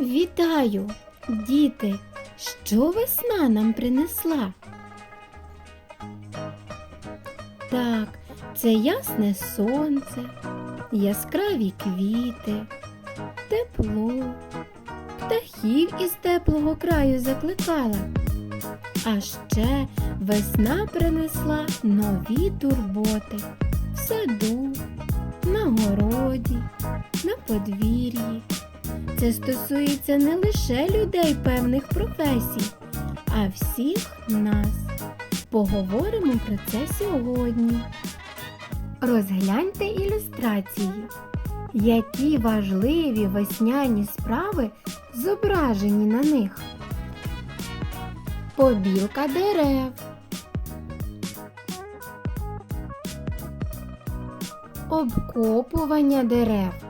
Вітаю, діти! Що весна нам принесла? Так, це ясне сонце, яскраві квіти, тепло, птахів із теплого краю закликала. А ще весна принесла нові турботи в саду, на городі, на подвір'ї. Це стосується не лише людей певних професій, а всіх нас. Поговоримо про це сьогодні. Розгляньте ілюстрації, які важливі весняні справи зображені на них. Побілка дерев. Обкопування дерев.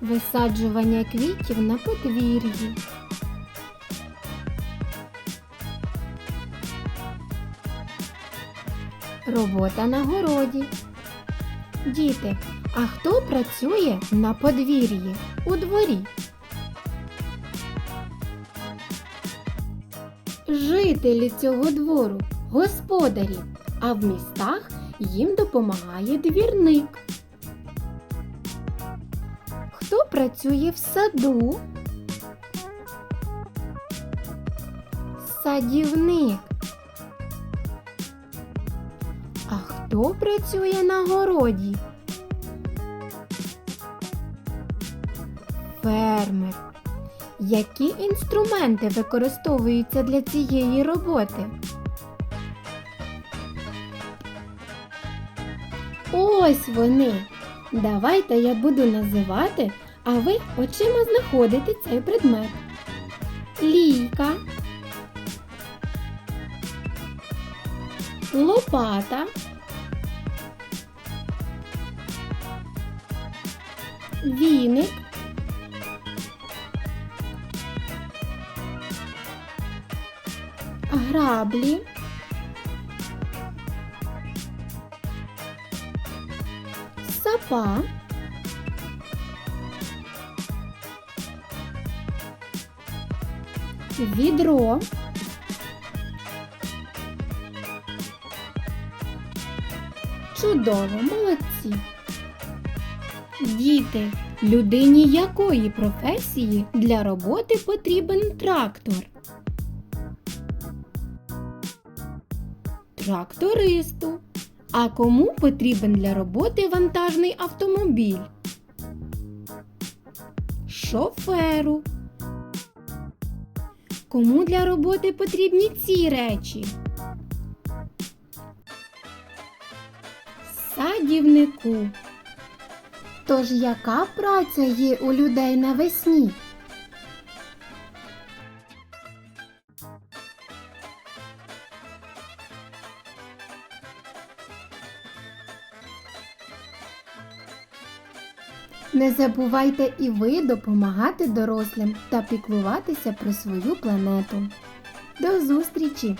Висаджування квітів на подвір'ї. Робота на городі. Діти, а хто працює на подвір'ї у дворі? Жителі цього двору, господарі, а в містах їм допомагає двірник. Працює в саду? Садівник. А хто працює на городі? Фермер. Які інструменти використовуються для цієї роботи? Ось вони. Давайте я буду називати, а ви очима знаходите цей предмет. Лійка, лопата, віник, граблі, сапа, відро, чудово, молодці. Діти, людині якої професії для роботи потрібен трактор? Трактористу. А кому потрібен для роботи вантажний автомобіль? Шоферу. Кому для роботи потрібні ці речі? Садівнику. Тож яка праця є у людей навесні? Не забувайте і ви допомагати дорослим та піклуватися про свою планету. До зустрічі!